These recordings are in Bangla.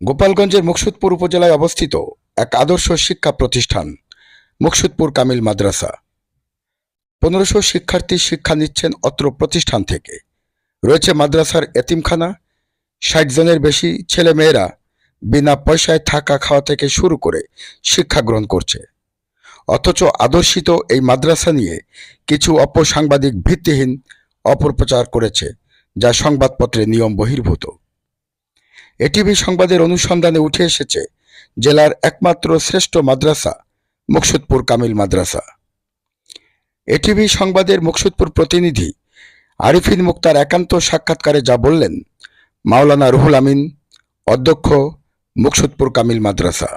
গোপালগঞ্জের মুকসুদপুর উপজেলায় অবস্থিত এক আদর্শ শিক্ষা প্রতিষ্ঠান, মুকসুদপুর কামিল মাদ্রাসা। পনেরোশো শিক্ষার্থী শিক্ষা নিচ্ছেন অত্র প্রতিষ্ঠান থেকে। রয়েছে মাদ্রাসার এতিমখানা, ষাট জনের বেশি ছেলে মেয়েরা বিনা পয়সায় থাকা খাওয়া থেকে শুরু করে শিক্ষা গ্রহণ করছে। অথচ আদর্শিত এই মাদ্রাসা নিয়ে কিছু অপসাংবাদিক ভিত্তিহীন অপপ্রচার করেছে, যা সংবাদপত্রে নিয়ম বহির্ভূত। এটিভি সংবাদের অনুসন্ধানে উঠে এসেছে জেলার একমাত্র শ্রেষ্ঠ মাদ্রাসা মুকসুদপুর কামিল মাদ্রাসা। এটিভি সংবাদের মুকসুদপুর প্রতিনিধি আরিফিন মুক্তার একান্ত সাক্ষাৎকারে যা বললেন মাওলানা রুহুল আমিন অধ্যক্ষ মুকসুদপুর কামিল মাদ্রাসা।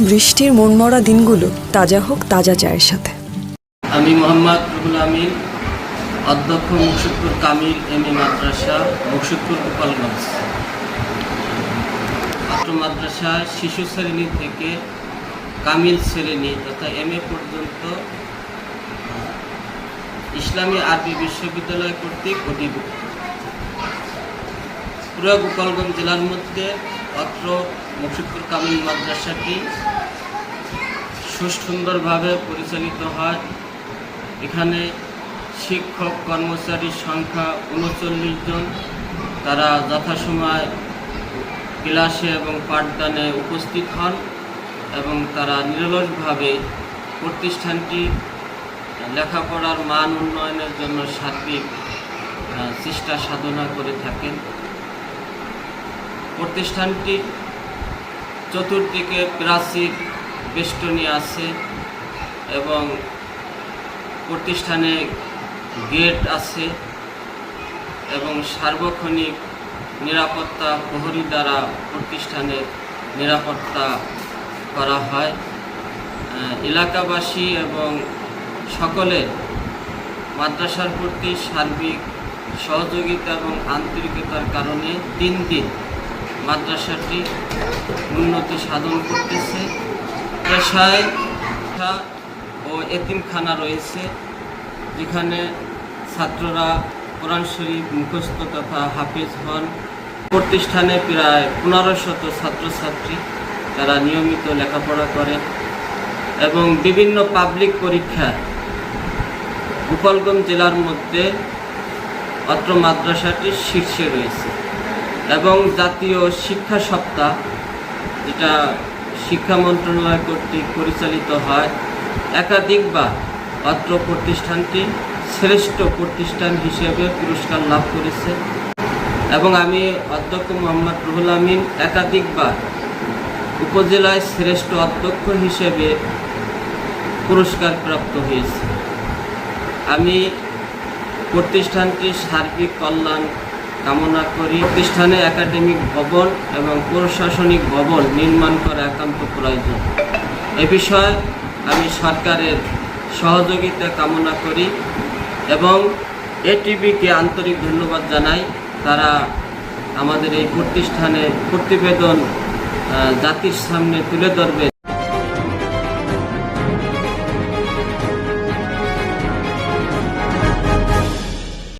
বৃষ্টির মনমরা দিনগুলো তাজা হোক তাজা চায়ের সাথে। আমি মোহাম্মদ রুহুল আমিন অধ্যক্ষ মুকসুদপুর কামিল এম এ মাদ্রাসা মুকসুদপুর গোপালগঞ্জ। ছাত্র মাদ্রাসা শিশু শ্রেণি থেকে কামিল শ্রেণি তথা এম এ পর্যন্ত ইসলামী আরবি বিশ্ববিদ্যালয় কর্তৃক অধিভুক্ত। পুরো গোপালগঞ্জ জেলার মধ্যে অত্র মুকসুদপুর কামিল মাদ্রাসাটি সুন্দরভাবে পরিচালিত হয়। এখানে শিক্ষক কর্মচারীর সংখ্যা উনচল্লিশ জন। তারা যথাসময় ক্লাসে এবং পাঠদানে উপস্থিত হন এবং তারা নিরলসভাবে প্রতিষ্ঠানটি লেখাপড়ার মান উন্নয়নের জন্য সার্বিক চেষ্টা সাধনা করে থাকেন। প্রতিষ্ঠানটি চতুর্দিকে প্রাচীর বেষ্টনী আছে এবং প্রতিষ্ঠানে গেট আছে এবং সার্বক্ষণিক নিরাপত্তা প্রহরী দ্বারা প্রতিষ্ঠানের নিরাপত্তা করা হয়। এলাকাবাসী এবং সকলের মাদ্রাসার প্রতি সার্বিক সহযোগিতা এবং আন্তরিকতার কারণে দিন দিন মাদ্রাসাটি উন্নতি সাধন করতেছে। পেশায় ও এতিমখানা রয়েছে, যেখানে ছাত্ররা কোরআন শরীফ মুখস্থ তথা হাফিজ হন। প্রতিষ্ঠানে প্রায় পনেরো শত ছাত্রছাত্রী তারা নিয়মিত লেখাপড়া করে এবং বিভিন্ন পাবলিক পরীক্ষা গোপালগঞ্জ জেলার মধ্যে অত্র মাদ্রাসাটি শীর্ষে রয়েছে এবং জাতীয় শিক্ষা সপ্তাহ, যেটা শিক্ষা মন্ত্রণালয় কর্তৃক পরিচালিত হয়, একাধিকবার অত্র প্রতিষ্ঠানটি শ্রেষ্ঠ প্রতিষ্ঠান হিসেবে পুরস্কার লাভ করেছে এবং আমি অধ্যক্ষ মোহাম্মদ রুহুল আমিন একাধিকবার উপজেলায় শ্রেষ্ঠ অধ্যক্ষ হিসেবে পুরস্কার প্রাপ্ত হয়েছে। আমি প্রতিষ্ঠানটির সার্বিক কল্যাণ কামনা করি। প্রতিষ্ঠানে একাডেমিক ভবন এবং প্রশাসনিক ভবন নির্মাণ করা একান্ত প্রয়োজন। এ বিষয়ে আমি সরকারের সহযোগিতা কামনা করি। এবং এটিভিকে আন্তরিক ধন্যবাদ জানাই। তারা আমাদের এই প্রতিষ্ঠানে প্রতিবেদন জাতির সামনে তুলে ধরবে।